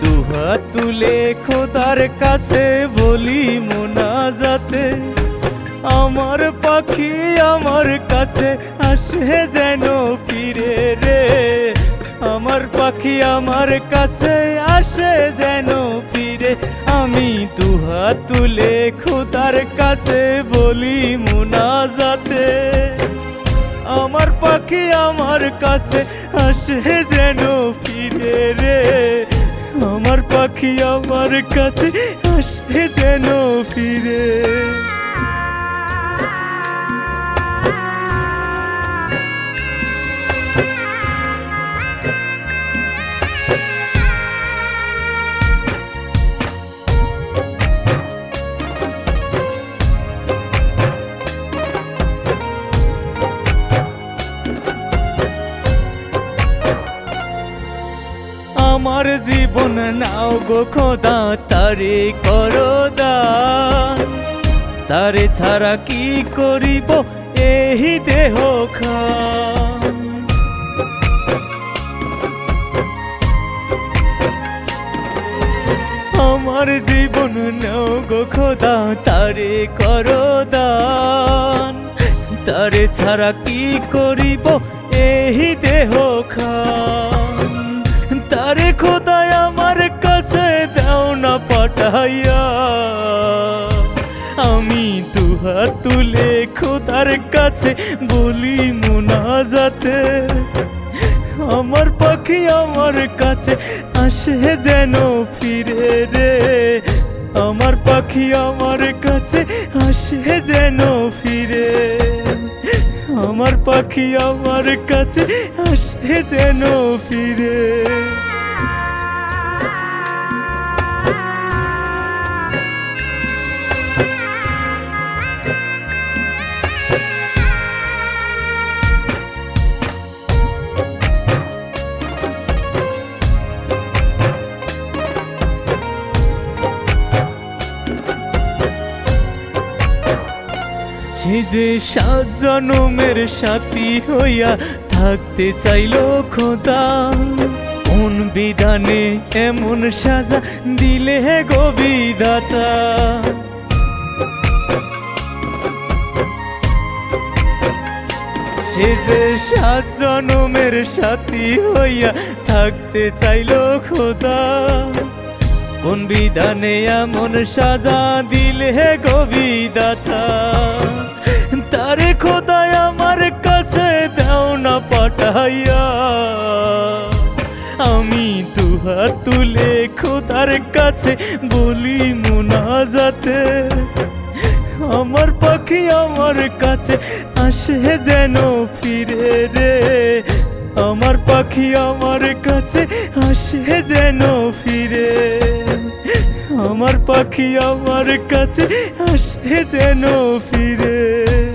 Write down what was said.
দুহাত তুলে খোদার কাছে বলি মোনা মোনাজাতে। আমার পাখি আমার কাছে আসে যেন ফিরে রে। আমার পাখি আমার কাছে আসে যেন ফিরে। আমি দুহাত তুলে খোদার কাছে বলি মোনাজাতে। আমার পাখি আমার কাছে আসে যেন ফিরে রে। আমার পাখি আমার কাছে আসে যেন ফিরে। আমার জীবন নাও গো খোদা, তারে করো দান তারে ছাড়া কি করিব এই দেহ আমার জীবন নাও গো খোদা, তারে করো দান। তারে ছাড়া কি করিব এই দেহ খান। তারে খোদায় আমার কাছে দাও না পাঠাইয়া। আমি দুহাত তুলে খোদার কাছে বলি, মোনাজাতে আমার পাখি আমার কাছে আসে যেন ফিরে রে। আমার পাখি আমার কাছে আসে যেন ফিরে। আমার পাখি আমার কাছে আসে যেন ফিরে। সে যে সাত জনমের সাথী হইয়া থাকতে চাইল খোদা। কোন বিধানে এমন সাজা দিলে হে গোবিদাতা। সে যে সাত জনমের সাথী হইয়া থাকতে চাইল খোদা। কোন বিধানে এমন সাজা দিলে হে গোবিদাতা? তারে খোদায় আমার কাছে দাও না পাঠাইয়া। আমি দুহাত তুলে খোদার কাছে বলি মোনা মোনাজাতে, আমার পাখি আমার কাছে আসে যেন ফিরে রে। আমার পাখি আমার কাছে আসে যেন ফিরে। আমার পাখি আমার কাছে আসে যেন ফিরে।